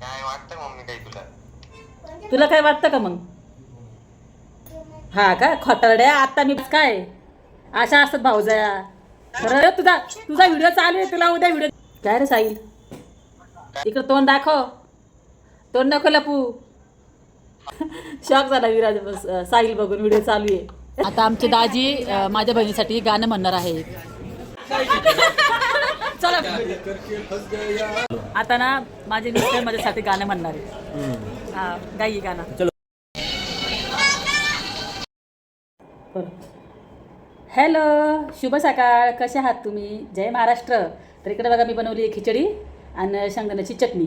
काय वाटतं मम्मी काही तुला? तुला काय वाटतं का मग? हा का? खोटारड्या आता मी काय? अशा असतात भाऊजया. खरं तुझा तुझा व्हिडिओ चालू आहे तुला उद्या व्हिडिओ काय रे साईल इकडं तोंड दाखव. तोंड नको लपू. शॉक झाला विराज साहिल बघून व्हिडिओ चालू आहे. आता आमची दाजी माझ्या बहिणीसाठी गाणं म्हणणार आहे चला. आता ना माझे मिस्टर माझ्यासाठी गाणं म्हणणार आहे हा गाई गाणं. हॅलो शुभ सकाळ. कसे आहात तुम्ही? जय महाराष्ट्र. तर इकडे बघा मी बनवली आहे खिचडी आणि शेंगदाण्याची चटणी.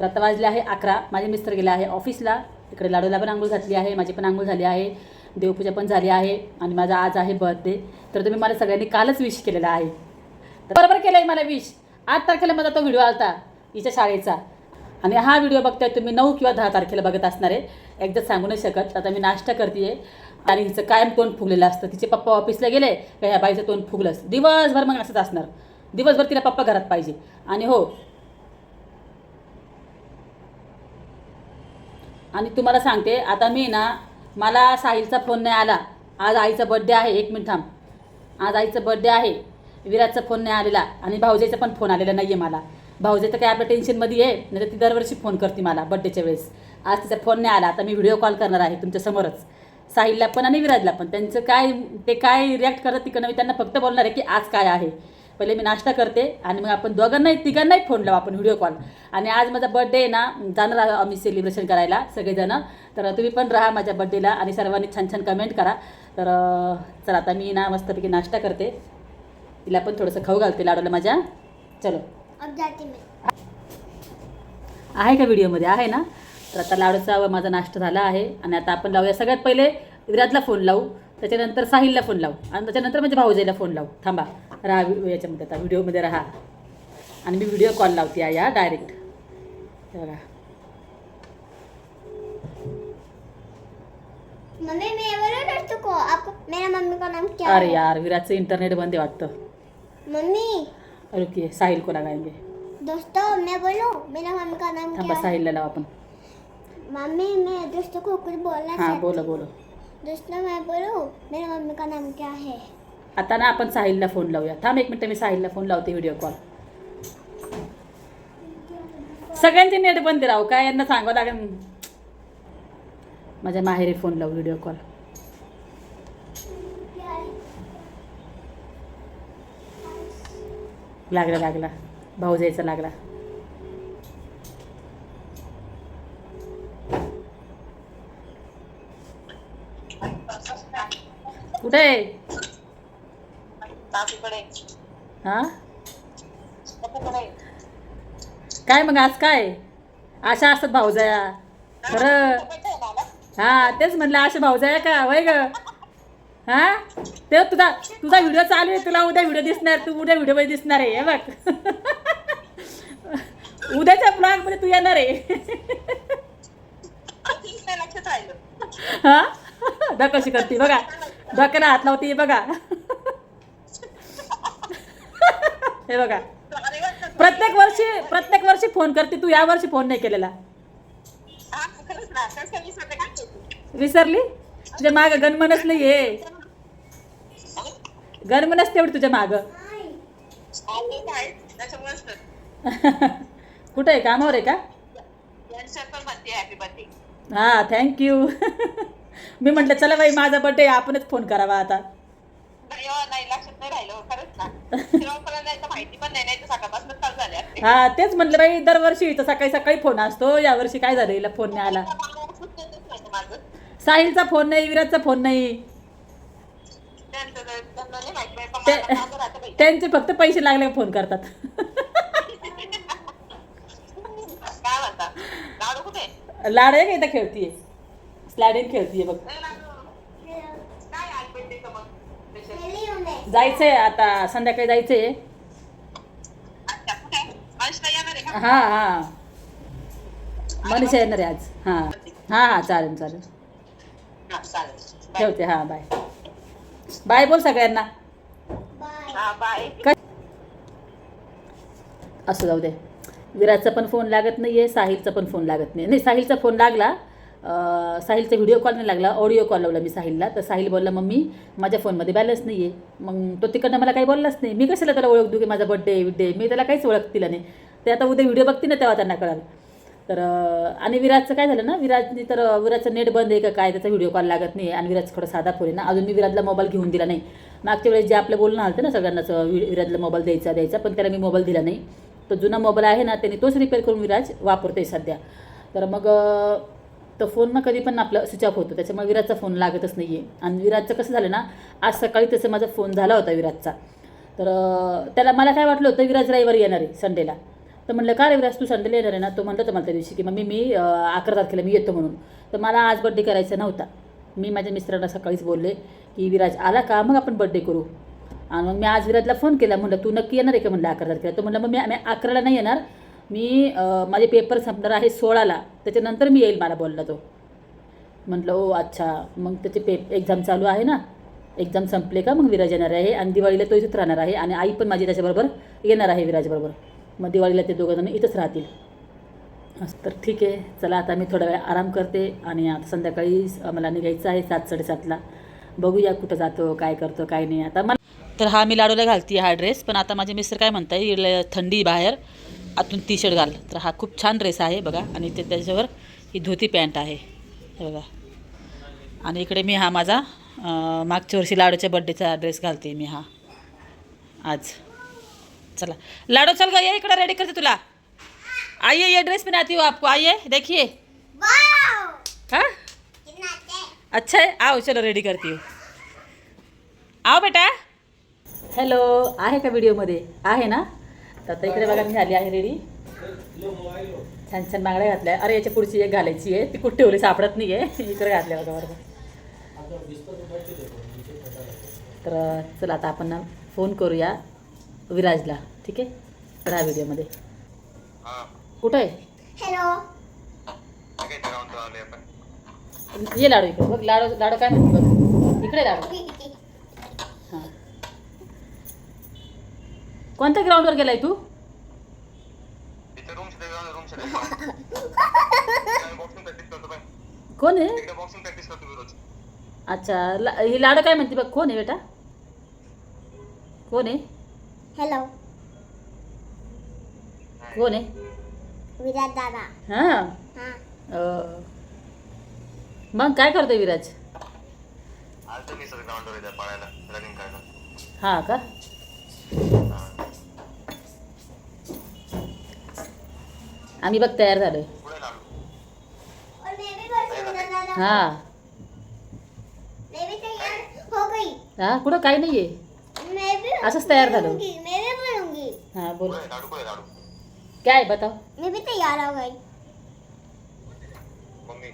तर आता वाजले आहे अकरा. माझे मिस्टर गेले आहे ऑफिसला. इकडे लाडूला पण आंघोळ घातली आहे. माझी पण आंघोळ झाली आहे. देवपूजा पण झाली आहे. आणि माझा आज आहे बर्थडे तर तुम्ही मला सगळ्यांनी कालच विश केलेला आहे. बरोबर केलं आहे मला विश. आठ तारखेला माझा तो व्हिडिओ आलता हिच्या शाळेचा. आणि हा व्हिडिओ बघताय तुम्ही नऊ किंवा दहा तारखेला बघत असणार आहे. एकदा सांगू नाही शकत आता मी नाश्ता करते आणि हिचं कायम तोंड फुगलेलं असतं. तिचे पप्पा ऑफिसला गेले का ह्या बाईचं तोंड फुगलंच. दिवसभर मग असंच असणार. दिवसभर तिला पप्पा घरात पाहिजे. आणि हो. आणि तुम्हाला सांगते आता मी ना मला साहिलचा फोन नाही आला. आज आईचा बड्डे आहे. एक मिनिट थांब. आज आईचा बड्डे आहे. विराजचा फोन नाही आलेला आणि भाऊजाईचा पण फोन आलेला नाही आहे मला. भाऊजाई तर काय आपल्या टेन्शनमध्ये आहे नाही तर ती दरवर्षी फोन करते मला बड्डेच्या वेळेस. आज तिचा फोन नाही आला आता मी व्हिडिओ कॉल करणार आहे तुमच्यासमोरच साहिलला पण आणि विराजला पण. त्यांचं काय ते काय रिॲक्ट करतात तिकडनं मी त्यांना फक्त बोलणार आहे की आज काय आहे. पहिले मी नाश्ता करते आणि मग आपण दोघांनाही तिघांनाही फोन लावू आपण व्हिडिओ कॉल आणि आज माझा बड्डे आहे ना जाणार आहोत आम्ही सेलिब्रेशन करायला सगळेजणं. तर तुम्ही पण राहा माझ्या बड्डेला आणि सर्वांनी छान छान कमेंट करा. तर चला आता मी ना मस्तपैकी नाश्ता करते. तिला पण थोडंसं खाऊ घालते लाडूला माझ्या. चलो. अब जाती मैं. आहे का व्हिडिओमध्ये? आहे ना? तर आता लाडूचा माझा नाश्ता झाला आहे. आणि आता आपण लावूया. सगळ्यात पहिले विराजला फोन लावू. त्याच्यानंतर साहिलला फोन लावू. आणि त्याच्यानंतर म्हणजे भाऊजाईला फोन लावू. थांबा. राहा याच्यामध्ये आता. व्हिडिओमध्ये राहा. आणि मी व्हिडिओ कॉल लावते या डायरेक्ट. बघा मम्मी मैं मेरा मम्मी का नाम क्या अरे यार विराटचं इंटरनेट बंद वाटतं. मम्मी। रुकिये साहिल को लगाएंगे दोस्तों मैं बोलूं? मेरा मम्मी का नाम क्या है? साहिलला लावा आपण. मम्मी मैं दोस्तों को कुछ बोलना हां बोलो बोलो. दोस्तों मैं बोलूं? मेरा मम्मी का नाम क्या है? आता ना आपण साहिलला फोन लावूया. थांब एक मिनटं मी साहिलला फोन लावते व्हिडिओ कॉल सगळ्यांचे नेट बंद राहू काय यांना सांगावं लागेल? माझ्या माहेरी फोन लावू व्हिडिओ कॉल लागला लागला. भाऊ जायचा लागला. कुठे आहे? हा? काय मग आज काय? आशा असतात भाऊजाया. खरं. हा तेच म्हणलं अशा भाऊजाया का? वय ग. हा? ते तुझा तुझा व्हिडिओ चालू आहे तुला उद्या व्हिडिओ दिसणार तू उद्या व्हिडिओमध्ये दिसणार आहे हे बघ. उद्याच्या ब्लॉगमध्ये तू येणार आहे. हा? बघ कशी करते बघा डोक्याला हात लावते बघा. हे बघा. प्रत्येक वर्षी प्रत्येक वर्षी फोन करते तू या वर्षी फोन नाही केलेला. विसरली? तुझ्या माग गणमनच नाही आहे गणमनच तेवढी तुझ्या माग. कुठे आहे? कामावर आहे का? हा थँक्यू मी म्हटलं चला बाई माझा बड्डे आपणच फोन करावा आता. हा तेच म्हटलं बाई दरवर्षी सकाळी सकाळी फोन असतो यावर्षी काय झालं हिला फोन नाही आला. साहिलचा फोन नाही विराजचा फोन नाही. त्यांचे फक्त पैसे लागले फोन करतात. लाड आहे का खेळतीये. स्लायडिंग खेळतीये बघ. जायचंय आता संध्याकाळी जायचंय. हा हा. मनीषा येणार आहे आज. हा. हा हा चालेल चालेल. ठेवते हा बाय. बाय बोल सगळ्यांना. असं जाऊ दे. विराजचा पण फोन लागत नाही आहे साहिलचा पण फोन लागत नाही नाही साहिलचा फोन लागला. साहिलचा व्हिडिओ कॉल नाही लागला ऑडिओ कॉल लावला मी साहिलला. तर साहिल बोलला मम्मी माझ्या फोनमध्ये बॅलन्स नाही आहे मग तो तिकडनं मला काही बोललाच नाही. मी कशाला त्याला ओळख देऊ की माझा बड्डे विड्डे मी त्याला काहीच ओळखतील नाही. ते आता उद्या व्हिडिओ बघते ना तेव्हा त्यांना कळाल. तर आणि विराजचं काय झालं ना विराजनी तर विराजचं नेट बंद आहे का काय त्याचा व्हिडिओ कॉल लागत नाही आणि विराज थोडा साधा फोन आहे ना. अजून मी विराजला मोबाईल घेऊन दिला नाही. मागच्या वेळेस जे आपलं बोलणं आलं ना सगळ्यांनाच विराजला मोबाईल द्यायचा द्यायचा पण त्याला मी मोबाईल दिला नाही. तो जुना मोबाईल आहे ना त्याने तोच रिपेअर करून विराज वापरतोय सध्या. तर मग तो फोन ना कधी पण आपलं स्विच ऑफ होतो. त्याच्यामुळे विराजचा फोन लागतच नाही आहे आणि विराजचं कसं झालं ना आज सकाळी तसं माझा फोन झाला होता विराजचा. तर त्याला मला काय वाटलं होतं विराज रविवारी येणार आहे संडेला. तर म्हणलं का रे विराज तू संडेला येणार आहे ना? तो म्हणलं तर मला त्या दिवशी की मम्मी मी अकरा तारखेला मी येतो म्हणून. तर मला आज बड्डे करायचा नव्हता. मी माझ्या मिस्टरांना सकाळीच बोलले की विराज आला का? मग आपण बड्डे करू. आणि मग मी आज विराजला फोन केला म्हणलं तू नक्की येणार आहे का? म्हणलं अकरा तारखेला तो म्हणलं मग मी आम्ही अकराला नाही येणार. मी माझे पेपर संपणार आहे सोळाला. त्याच्यानंतर मी येईल मला बोलला तो. म्हटलं ओ अच्छा. मग त्याचे पे एक्झाम चालू आहे ना? एक्झाम संपले का? मग विराज येणार आहे. आणि दिवाळीला तो इथंच राहणार आहे. आणि आई पण माझी त्याच्याबरोबर येणार आहे विराजबरोबर मग दिवाळीला ते दोघं जण इथंच राहतील. असं तर ठीक आहे. चला आता मी थोडा वेळ आराम करते आणि आता संध्याकाळी मला निघायचं आहे सात साडेसातला. बघूया कुठं जातो काय करतो काय नाही. आता मला तर हा मी लाडूला घालते हा ड्रेस पण आता माझे मिस्टर काय म्हणताय इकडे थंडी बाहेर आतून टी शर्ट घाल. तर हा खूप छान ड्रेस आहे बघा. आणि ते त्याच्यावर ही धोती पॅन्ट आहे. हे बघा. आणि इकडे मी हा माझा मागच्या वर्षी लाडूच्या बड्डेचा ड्रेस घालते मी हा. आज. चला. लाडू चल ग ये इकडे रेडी करते तुला. आइए ये ड्रेस पहनाती आती हूँ आपको. आइए देखिए हाँ? अच्छा है आओ चलो रेडी करती हूँ. आओ बेटा. हॅलो आहे का व्हिडिओमध्ये आहे ना? तर आता इकडे बघा मी झाली आहे रेडी छान छान बांगड्या घातल्या. अरे याच्या पुढची एक घालायची आहे. ती कुठे ठेवली? सापडत नाही आहे इकडे घातल्या बघा बरोबर तर चला आता आपण फोन करूया. विराजला ठीक आहे? तर हा व्हिडिओमध्ये. हा. कुठं आहे? ये लाडू इकडे बघ लाडू लाडू काय म्हणते बघ. इकडे लाडू. हां. कोणत्या ग्राउंडवर गेलाय तू? कोण आहे? अच्छा ला ही लाडू काय म्हणते बघ कोण आहे बेटा? कोण आहे? हेलो कोण आहे? विराट दादा. हां? हाँ. अं. मग काय करतोय विराज? आज तर मी सर ग्राउंडवर येतात पळायला रनिंग करायला. हां का. आम्ही बघ तयार झालोय. पुढे लाडू और मैं भी बस विराट दादा. हां. मैं भी तैयार. हो गई हां कुठं? काही नाही आहे मैं भी असंच तयार झालो. बनूंगी, मैं भी बनूंगी हां बोल. काय बताओ मैं भी तैयार हो गई मम्मी.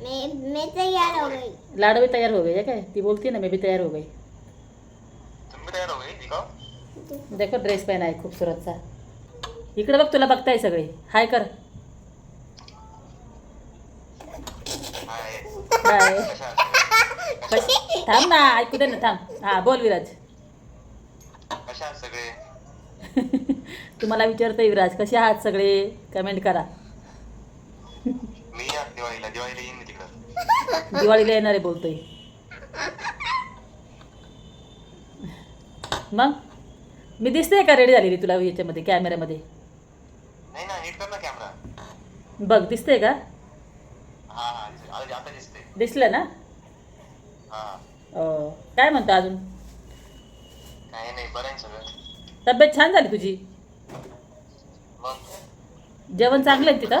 मैं मैं तैयार हो गई लाडू भी तयार हो गई है काय? ती बोलती ना मैं भी तयार हो गई. तुम्ही तयार हो दिखाओ देखो ड्रेस पहना आहे खूबसूरतचा इकडे बघ तुला बघताय सगळे. हाय कर. हाय. कशा? आहात थांब ना ऐकू दे ना थांब. हां बोल विराज. कशा आहात सगळे? तुम्हाला विचारतोय विराज कसे आहात सगळे? कमेंट करा. मी या दिवाळीला. दिवाळीला येईन मी तिकडं. दिवाळीला येणार आहे बोलतोय. मग? मी दिसते का रेडी झालेली तुला याच्यामध्ये कॅमेऱ्यामध्ये नाही ना नीट कर ना कॅमेरा बघ दिसते का? हा हा आता आता दिसते दिसलं ना? अं, काय म्हणतो अजून? काही नाही बरं आहे सगळं. तब्येत छान झाली तुझी? मग? जेवण चांगलं आहे तिथं?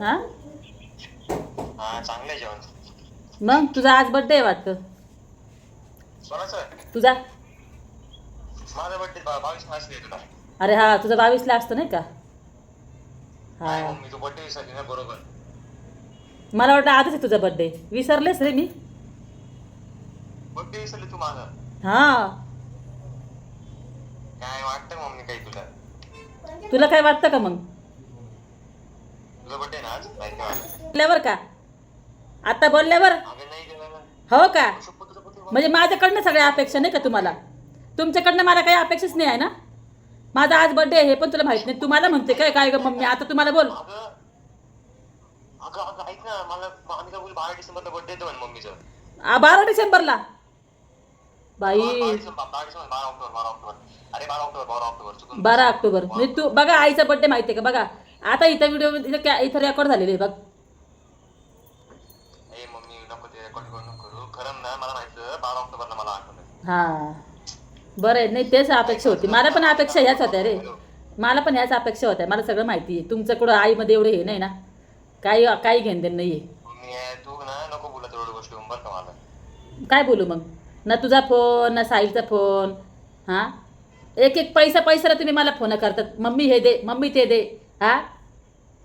हां? हा चांगलं आहे जेवण. मग? तुझा आज बड्डे आहे वाटतं? कोणाचं? तुझा? माझा बड्डे बावीस मार्च आहे तुला अरे हा तुझा बावीसला असतं नाही का? नाही हा. मम्मी तू बड्डे विसरली ना बरोबर. मला वाटतं आजच आहे तुझा बड्डे विसरलेस रे मी. बड्डे विसरली तू माझा हां. काय वाटतं मम्मी काही तुला? तुला काय वाटतं का मग? तुझा बड्डे ना आज? मला बोलल्यावर का? आता बोलल्यावर? अगं नाही गेला ना. हो का? शपथ तुझा बड्डे म्हणजे माझ्याकडनं सगळ्या अपेक्षा नाही का तुम्हाला? तुमच्याकडनं मला काही अपेक्षाच नाही आहे ना? माझा आज बर्थडे हे पण तुला माहीत नाही. तुम्हाला म्हणते काय काय ग मम्मी? आता तुम्हाला बोल. अगं अगं अगं ऐक ना मला आम्ही काय बोल बारा डिसेंबरला बर्थडे येतो म्हणे मम्मीचं. आ, बारा डिसेंबरला? बाई. बारा डिसेंबर बारा डिसेंबर बारा ऑक्टोबर बारा ऑक्टोबर. अरे बारा ऑक्टोबर बारा ऑक्टोबर चुकून. बारा ऑक्टोबर. म्हणजे तू बघा आईचा बर्थडे माहिती आहे का? बघा आता इथं व्हिडिओ इथं कॅ- इथं रेकॉर्ड झालेले बघ. ए मम्मी नको ते रेकॉर्ड नको करू. खरं ना मला माहिती बारा ऑक्टोबरला मला आठवलं हां. बरं आहे नाही तेच अपेक्षा होती. मला पण अपेक्षा ह्याच होत्या रे. मला पण ह्याच अपेक्षा होत्या. मला सगळं माहिती आहे तुमचं कुठं आईमध्ये एवढं हे नाही ना. काही काही घेणं देणं नाही आहे मम्मी आहे, तू ना नको बोलत एवढ्या गोष्टी बरं का मला. काय बोलू मग? ना तुझा फोन ना साहिलचा फोन हां? एक एक पैसा पैसाला तुम्ही मला फोन करतात मम्मी हे दे मम्मी ते दे हां?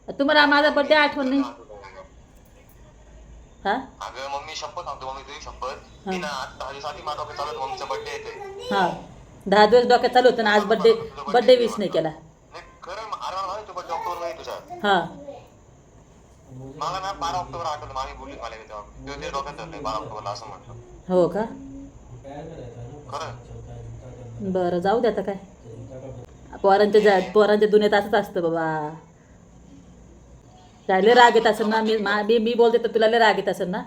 तुम्हाला माझा बड्डे आठवण नाही. हां? अगं मम्मी शपथ सांगतो मम्मी तुझी शपथ. मी ना आता दहा दिवस आधी माझ्या डोक्यात चालत मम्मीचा बर्थडे येते हां. दहा दिवस डोक्यात चालू होतं ना आज बड्डे बड्डे विश नाही केला. नाही खरं म- अरे मला माहिती तू बर्थडे ऑक्टोबरमध्ये तुझा हां. मला ना बारा ऑक्टोबर आठवलं मामी बोलली मला मी तेव्हा तेव्हा ते डोक्यात धरलंय बारा ऑक्टोबरला असं म्हटलं. हो का? खरं? बरं जाऊ दे आता काय. पोरांच्या जा पोरांच्या दुनियेत असंच असतं बाबा. काय लय राग येत असेल ना? मी मा- मी मी बोलते तर तुला लय राग येत असेल ना?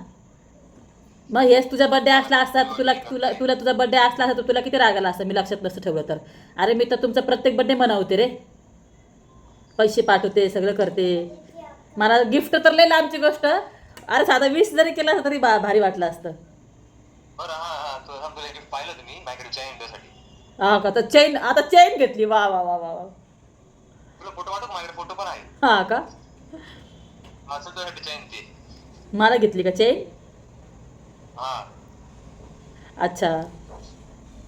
मग हेच तुझा बड्डे असला असता तर तुला तुला तुला तुझा बड्डे असला असता तर तुला किती राग आला असता मी लक्षात नसतं ठेवलं तर. अरे मी तर तुमचा प्रत्येक बड्डे मनवते रे. पैसे पाठवते सगळं करते. मला गिफ्ट तर लय लांबची गोष्ट. अरे साधा वीस जरी केला असता तरी बा भारी वाटलं असतं. बरं हा हा तो गिफ्ट पाहिलं तुम्ही माझ्याकडे हा का? तर चेन आता चेन घेतली. वा वा वा वा वा. तुला फोटो पाठव माझ्याकडे फोटो पण आहे. हा का? असं तुझ्यासाठी चैन ती. मला घेतली का चेन हा. अच्छा.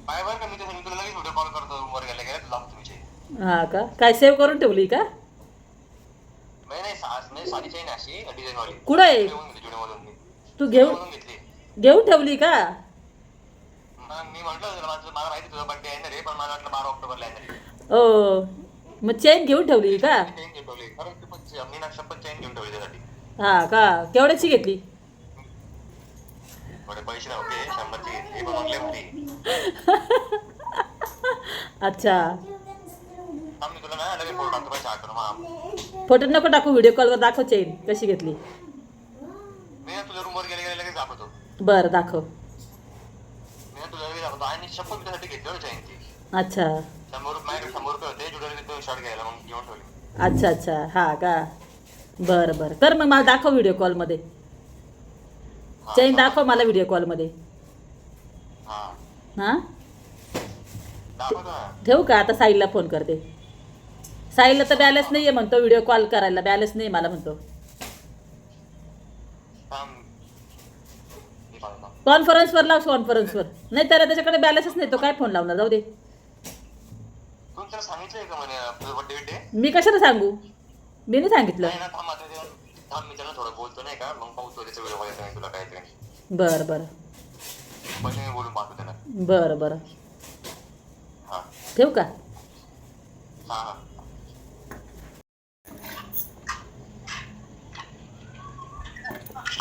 पाय बरं का मी तुला तुला लगेच व्हिडिओ कॉल करतो रूमवर गेल्या गेल्या तुला लागतो मी चैन हा का? काय सेव्ह करून ठेवली का? नाही नाही सा- नाही साधी चैन अशी डिझाईन वाली. कुठं आहे? घेऊन घेतली जुडीमधून मी. तू घेऊन जुडीमधून घेतली. घेऊन ठेवली का? मग मी म्हटलं तुला माझं मला माहिती तुझा बर्थडे आहे ना रे पण मला वाटलं बारा ऑक्टोबरला आहे. ना रे ओ मग चेन घेऊन ठेवली का? मी चैन घेऊन ठेवली. खरं ती पण च- मी चैन घेऊन ठेवली त्यासाठी. हा का? केवढ्याची घेतली? थोडे पैसे नव्हते शंभरची घेतली पण म्हणले होती. अच्छा. फोटो नको टाकू व्हिडिओ कॉलवर दाखव चेन कशी घेतली. बरं दाखव. अच्छा. अच्छा अच्छा. हा का? बरं बरं. कर मग मला दाखव व्हिडिओ कॉलमध्ये चेन दाखव. मला व्हिडिओ कॉलमध्ये हा. हां? ठेवू का? आता साईलला फोन करते. साईलला तर बॅलन्स नाही आहे म्हणतो व्हिडिओ कॉल करायला बॅलन्स नाही मला म्हणतो. कॉन्फरन्सवर लाव कॉन्फरन्सवर नाही त्याला त्याच्याकडे बॅलन्सच नाही तो काय फोन लावणार? जाऊ दे. का मी कशाला सांगू? मी नाही सांगितलं. नाही ना थांब आता ते- थांब मी त्याला थोडं बोलतो नाही का मग पाहतो त्याचा व्हिडिओ कॉल नाही तुला काहीतरी बरं बरं पहिले मी बोलून पाहतो त्याला बरं बरं हा ठेवू का हा हा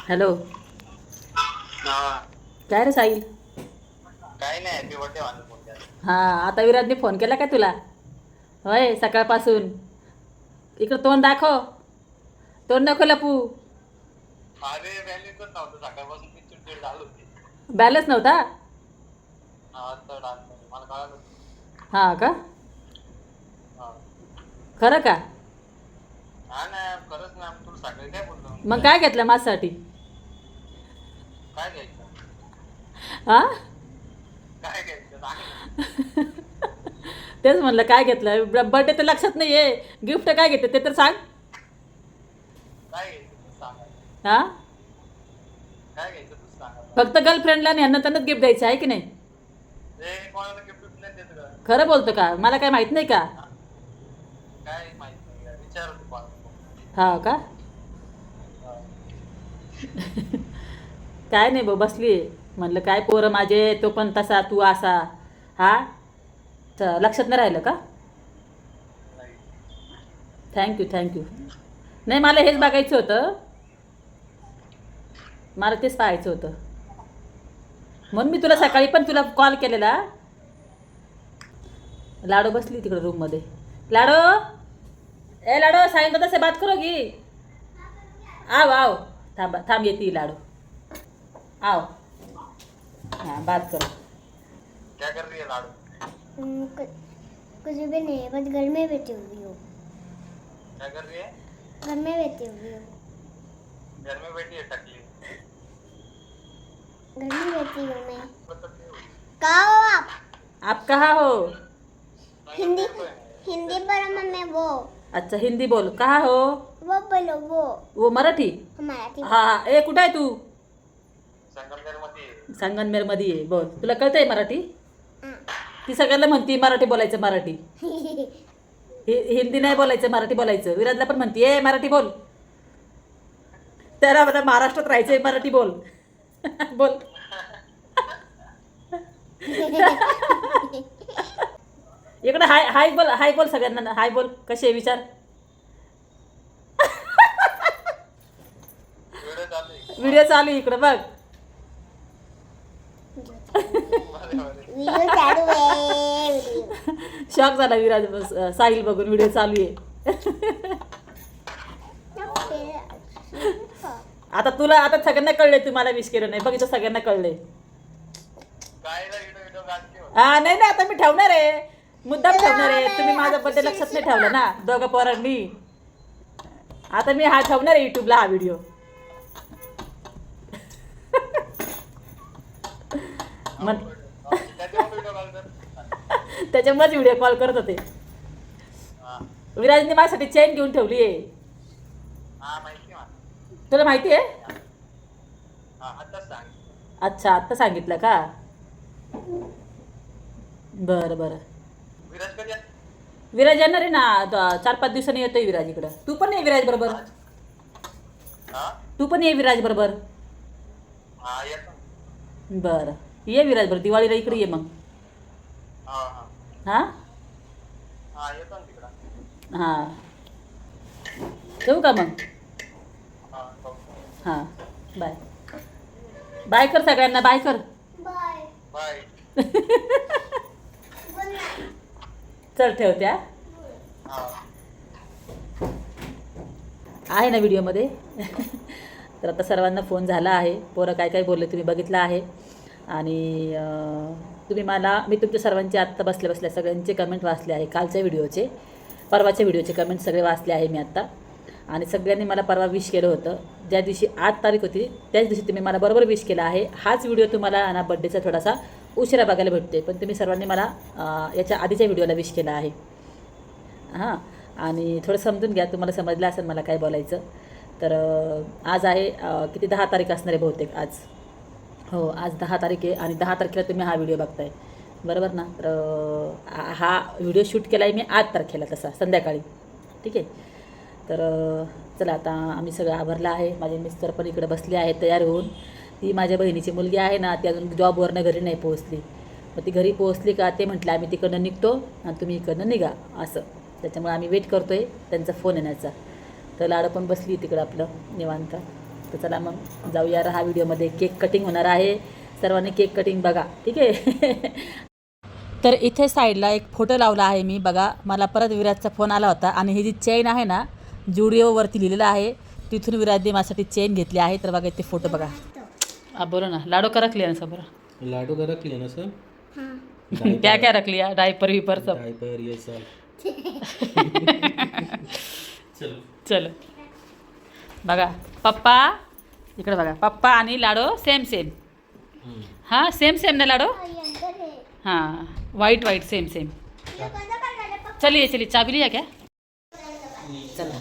हॅलो. काय रे साईल काही नाही हां आता विराटने फोन केला काय तुला? होय सकाळपासून. इकडं तोंड दाखव. तोंड नको लपू. बॅलन्स नव्हता. हा का? खरं का? हा काय मग काय घेतलं माझ्यासाठी काय हां. तेच म्हणलं काय घेतलं? बर्थडे तर लक्षात नाही आहे गिफ्ट काय घेते ते तर सांग. हां फक्त गर्लफ्रेंडला आणि ह्यांना त्यांनाच गिफ्ट द्यायचं आहे की नाही? खरं बोलतो का? मला काय माहीत नाही का? हा. का? काय नाही भाऊ बसली म्हणलं काय पोरं माझे तो पण तसा तू असा. हा? तर लक्षात नाही राहिलं का? थँक्यू थँक्यू नाही मला हेच बघायचं होतं. मला तेच पाहायचं होतं. म्हणून मी तुला सकाळी पण तुला कॉल केलेला. लाडो बसली तिकडे रूममध्ये लाडो! ए लाडो सायंकाळ तसे बात करो की? आव आव. थांब थांब येते लाडो. आव. हाँ बात करो. क्या कर रही है लाडू? कुछ कुछ भी नहीं है बस घर में बैठी हुई हूँ। क्या कर रही है? घर में बैठी हुई हूँ। घर में बैठी है टकली। घर में बैठी हूँ मैं? कहाँ हो आप। आप कहाँ हो? हिंदी हिंदी बोलो मम्मी वो। अच्छा हिंदी बोल। कहाँ हो? वो बोलो वो। वो मराठी? हमारा थी हा हा। ए कुठं आहे तू? संगमनेरमध्ये आहे. बोल तुला कळतंय मराठी. ती सगळ्यांना म्हणती मराठी बोलायचं मराठी. हि- हिंदी नाही बोलायचं मराठी बोलायचं. विराजला पण म्हणते ए मराठी बोल. त्याला मला महाराष्ट्रात राहायचंय मराठी बोल. बोल. इकडे हाय हाय बोल हाय बोल सगळ्यांना. हाय बोल. कसे आहे विचार? व्हिडिओ चालू आहे. व्हिडिओ चालू आहे इकडं बघ वीडियो चालू है वीडियो शॉक झाला विराज बस- साहिल बघून व्हिडिओ चालू आहे. आता तुला आता सगळ्यांना कळले तू मला विश केलं नाही. बघ इथं सगळ्यांना कळले काय ना व्हिडिओ व्हिडिओ काढते हो. हा नाही नाही आता मी ठेवणार आहे. मुद्दाम ठेवणार आहे. तुम्ही माझा बड्डे लक्षात नाही ठेवला ना? दोघं पोरांनी आता मी हा ठेवणार आहे युट्यूबला हा व्हिडिओ मग त्याच्यावर व्हिडिओ कॉल कर त्याच्यामुळेच व्हिडिओ कॉल करत होते. विराजने माझ्यासाठी चेन घेऊन ठेवली आहे. हा तुला माहिती आहे? हा अच्छा आत्ता सांगितलं का? बरं बरं. विराज येणार आहे ना चार पाच दिवसांनी येतोय विराज इकडं. तू पण ये विराज बरोबर. हा? तू पण ये विराज बरोबर. बरं. ये विराज बरं दिवाळीला इकडे ये मग. हा? हा ठेवू का मग? हा हो. बाय. बाय कर सगळ्यांना बाय कर. चल ठेवते हा. हा. आहे ना व्हिडिओमध्ये? तर आता सर्वांना फोन झाला आहे. पोरं काय काय बोलले तुम्ही बघितलं आहे. आणि तुम्ही मला मी तुमच्या सर्वांचे आत्ता बसल्या बसल्या सगळ्यांचे कमेंट वाचले आहे कालच्या व्हिडिओचे परवाच्या व्हिडिओचे कमेंट सगळे वाचले आहे मी आत्ता. आणि सगळ्यांनी मला परवा विश केलं होतं. ज्या दिवशी आठ तारीख होती त्याच दिवशी तुम्ही मला बरोबर विश केला आहे. हाच व्हिडिओ तुम्हाला ना बड्डेचा थोडासा उशिरा बघायला भेटते पण तुम्ही सर्वांनी मला याच्या आधीच्या व्हिडिओला विश केला आहे. हां. आणि थोडं समजून घ्या तुम्हाला समजलं असेल मला काय बोलायचं. तर आज आहे किती दहा तारीख असणार आहे बहुतेक आज? हो आज दहा तारीख आहे आणि दहा तारखेला तुम्ही हा व्हिडिओ बघताय. बरोबर ना? तर हा व्हिडिओ शूट केला आहे मी आठ तारखेला तसा संध्याकाळी. ठीक आहे? तर चला आता आम्ही सगळं आवरलं आहे. माझे मिस्टर पण इकडे बसले आहेत तयार होऊन. ती माझ्या बहिणीची मुलगी आहे ना ती अजून जॉबवरनं घरी नाही पोहोचली. मग ती घरी पोहोचली का ते म्हटलं आम्ही तिकडनं निघतो आणि तुम्ही इकडनं निघा असं. त्याच्यामुळे आम्ही वेट करतो आहे त्यांचा फोन येण्याचा. तर लाडं पण बसली तिकडं आपलं निवांत. तर चला मग जाऊया हा व्हिडिओमध्ये. केक कटिंग होणार आहे. सर्वांनी केक कटिंग बघा. ठीक आहे? तर इथे साईडला एक फोटो लावला आहे मी. बघा मला परत विराजचा फोन आला होता आणि ही जी चेन आहे ना जुडिओवरती लिहिलेलं आहे. तिथून विराजने माझ्यासाठी चेन घेतली आहे. तर बघा इथे फोटो बघा. हा बोलो ना. लाडो का रखली ना बरं. लाडू का रख लिया ना हाँ. क्या क्या रख लिया डायपर विपर सब. डायपर ये सब. चलो. चलो. बघा पप्पा इकडे बघा पप्पा आणि लाडो सेम सेम. हां सेम सेम ना लाडो? है वाईट वाईट सेम सेम ये कौन सा कलर पापा? चलिए चलिए चाबी लिया क्या? चला.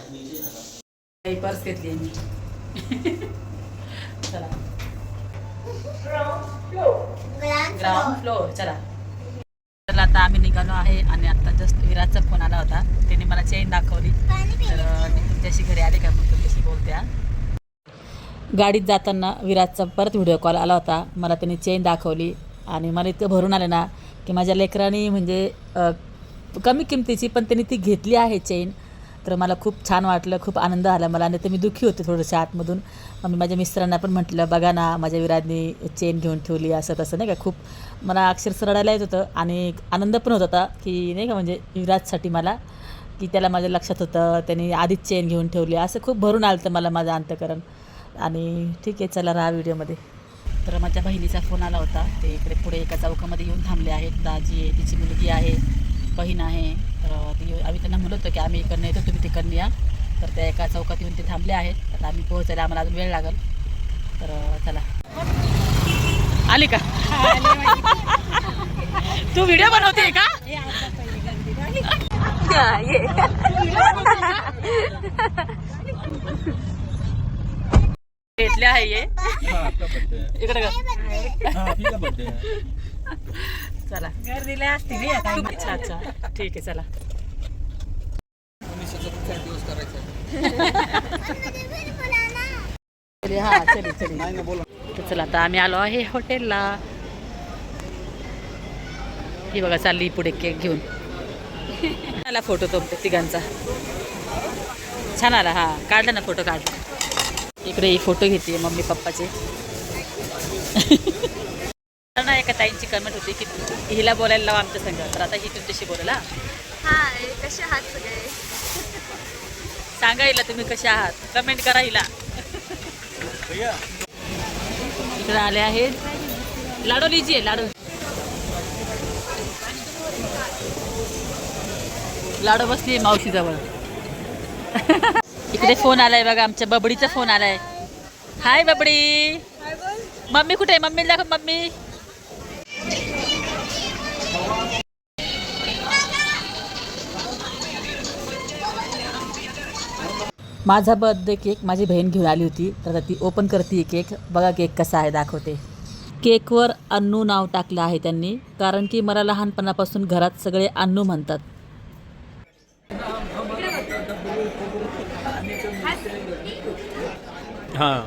पर्स घेतली मी चला. ग्राउंड फ्लोअर चला. आता आम्ही निघालो आहे आणि आता जस्ट विराजचा फोन आला होता. त्याने मला चेन दाखवली. तर मी तुमच्याशी घरी आले का मग तुमच्याशी बोलते गाडीत जाताना विराजचा परत व्हिडिओ कॉल आला होता. मला त्याने चेन दाखवली आणि मला इतकं भरून आलं ना की माझ्या लेकरांनी म्हणजे कमी किमतीची पण त्यांनी ती घेतली आहे चेन तर मला खूप छान वाटलं खूप आनंद आला मला. आणि तर मी दुःखी होते थोडंसं आतमधून. मग मी माझ्या मिस्टरांना पण म्हटलं बघा ना माझ्या विराजनी चेन घेऊन ठेवली असं तसं नाही का? खूप मला अक्षरशः रडायला येत होतं. आणि आनंद पण होत होता की नाही का म्हणजे विराजसाठी मला की त्याला माझ्या लक्षात होतं त्यांनी आधीच चेन घेऊन ठेवली असं खूप भरून आलं होतं मला माझं अंतकरण. आणि ठीक आहे चला राहा व्हिडिओमध्ये. तर माझ्या बहिणीचा फोन आला होता. ते इकडे पुढे एका चौकामध्ये येऊन थांबले आहेत. दाजी आहे तिची मुलगी आहे. बहीण आहे तर ती आम्ही त्यांना म्हणत होतो की आम्ही इकडनं येतो तुम्ही तिकडनं या. तर त्या एका चौकात येऊन ते थांबले आहेत. आता आम्ही पोहोचायला आम्हाला अजून वेळ लागेल. तर चला. आली का? तू व्हिडिओ बनवते का? ये. घेतले आहे. इकडे का हाँ आप ही का बर्थडे है चला अच्छा अच्छा. ठीक आहे चला. चले हा चली चली. तर चला आता आम्ही आलो आहे हॉटेलला. ही बघा चालली पुढे केक घेऊन. आला फोटो तो तिघांचा. छान आला हा. काढला ना फोटो काढला. इकडे ही फोटो घेते मम्मी पप्पाचे. ना एका ताईंची कमेंट होती की हिला बोलायला लावा आमच्या संघ तर आता ही तुमच्याशी बोलायला हाय कसे आहात सगळे? सांगा हिला तुम्ही कशा आहात. कमेंट करा हिला. इकडे आले आहेत. लाडू लिजिये लाडू. लाडू बसली मावशीजवळ. इकडे फोन आलाय बघा आमच्या बबडीचा फोन आलाय. हाय बबडी. मम्मी कुठे आहे? मम्मी दाखव मम्मी. माझा बर्थडे केक माझी बहीण घेऊन आली होती. तर आता ती ओपन करते केक बघा केक कसा आहे दाखवते. केकवर अन्नू नाव टाकलं आहे त्यांनी. कारण की मला लहानपणापासून घरात सगळे अन्नू म्हणतात. हाँ.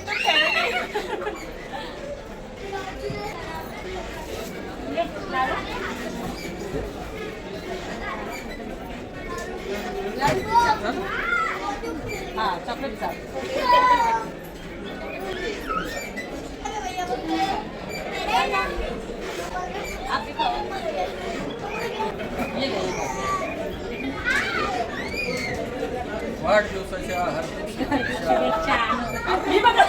मी बघा.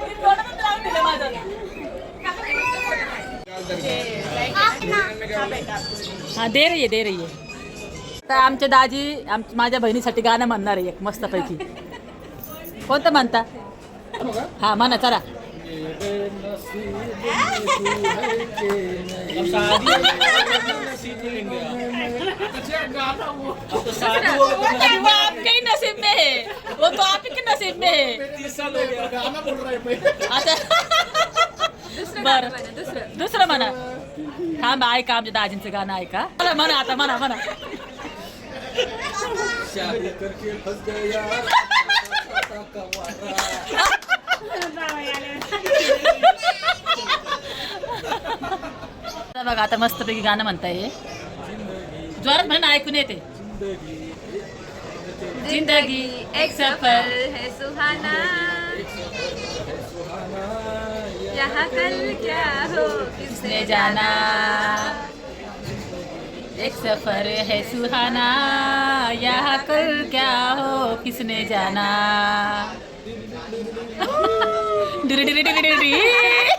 मी तोंडातच लावून दिलं माझं. हा दे रही आहे दे रही आहे. तर आमच्या दाजी आम माझ्या बहिणीसाठी गाणं म्हणणार आहे एक मस्तपैकी. कोणतं म्हणता? हा म्हणा चला. वो आपके ही नसीब में है वो तो आप ही के नसीब में है अच्छा बर दुसरं म्हणा थांब ऐका आमच्या दाजींचं गाणं ऐका मला म्हणा आता म्हणा म्हणा बघा आता मस्तपैकी गाणं म्हणताय जोरात म्हणून ऐकून येते. जिंदगी एक सफर है सुहाना। यहाँ कल क्या हो किसने जाना? एक सफर है सुहाना। यहाँ कल क्या हो किसने जाना? डिरी डिरी डिरी डिरी.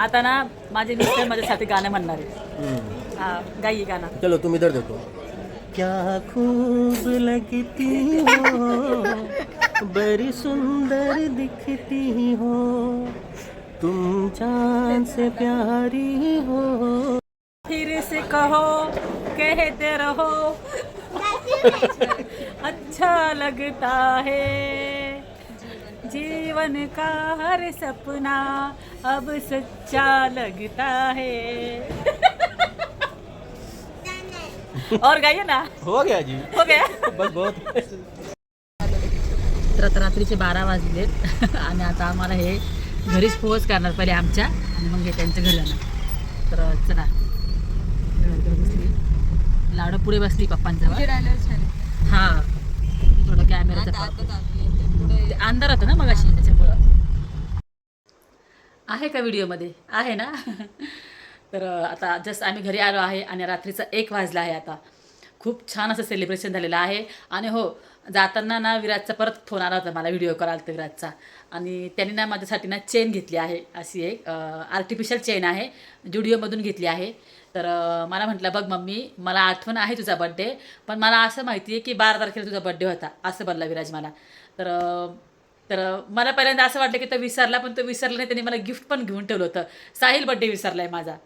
आता ना माझे मिस्टर माझ्यासाठी गाणं म्हणणार आहे हम्म. गाई गाणं. चलो तुम इधर देखो क्या खूब लगती हो बड़ी सुंदर दिखती हो तुम जान से प्यारी हो। फिर से कहो कहते रहो। अच्छा लगता है। जीवन का हर सपना अब सच्चा लगता है। और गाइए ना। हो गया जी। हो गया। बस बहुत। तर आता रात्रीचे बारा वाजलेत. आणि आता आम्हाला हे घरीच पोहोच करणार पहिले आमच्या आणि मग हे त्यांच्या घरी जाणार. तर चला. बसली लाडू पुढे बसली पप्पांजवळ. हा. थोडं कॅमेराचा ते अंधार होतं ना मग अशी त्याच्यामुळं. आहे का व्हिडिओमध्ये? आहे ना? तर आता जस्ट आम्ही घरी आलो आहे आणि रात्रीचा एक वाजला आहे आता. खूप छान असं सेलिब्रेशन झालेलं आहे. आणि हो जाताना ना विराजचा परत फोन आला होता मला व्हिडिओ कॉल आला होता विराजचा. आणि त्यांनी ना माझ्यासाठी ना चेन घेतली आहे. अशी एक आर्टिफिशियल चेन आहे. जुडिओमधून घेतली आहे. तर मला म्हटलं बघ मम्मी मला आठवण आहे तुझा बड्डे पण मला असं माहिती आहे की बारा तारखेला तुझा बड्डे होता. असं बोलला विराज मला. तर तर मला पहिल्यांदा असं वाटलं की तो विसरला पण तो विसरला नाही त्याने मला गिफ्ट पण घेऊन ठेवलं होतं. साहिल बड्डे विसरला आहे माझा.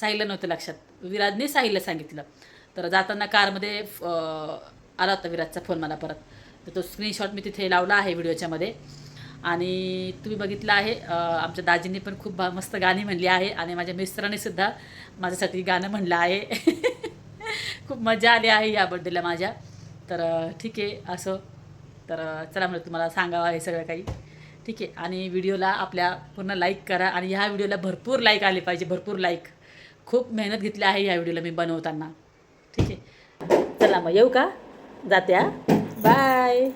साहिलला नव्हतं लक्षात. विराजने साहिलला सांगितलं. तर जाताना कारमध्ये आला होता विराजचा फोन मला परत. तर तो स्क्रीनशॉट मी तिथे लावला आहे व्हिडिओच्यामध्ये आणि तुम्ही बघितलं आहे आमच्या दाजींनी पण खूप भा- मस्त गाणी म्हणली आहे आणि माझ्या मिस्टरांनी सुद्धा माझ्यासाठी गाणं म्हणलं आहे. खूप मजा आली आहे या बड्डेला माझ्या. तर ठीक आहे असं. तर चला म्हणजे तुम्हाला सांगावं हे सगळं काही. ठीक आहे. आणि व्हिडिओला आपल्या पूर्ण लाईक करा आणि ह्या व्हिडिओला भरपूर लाईक आले पाहिजे भरपूर लाईक. खूप मेहनत घेतली आहे ह्या व्हिडिओला मी बनवताना. ठीक आहे. चला मग येऊ का? जात्या बाय.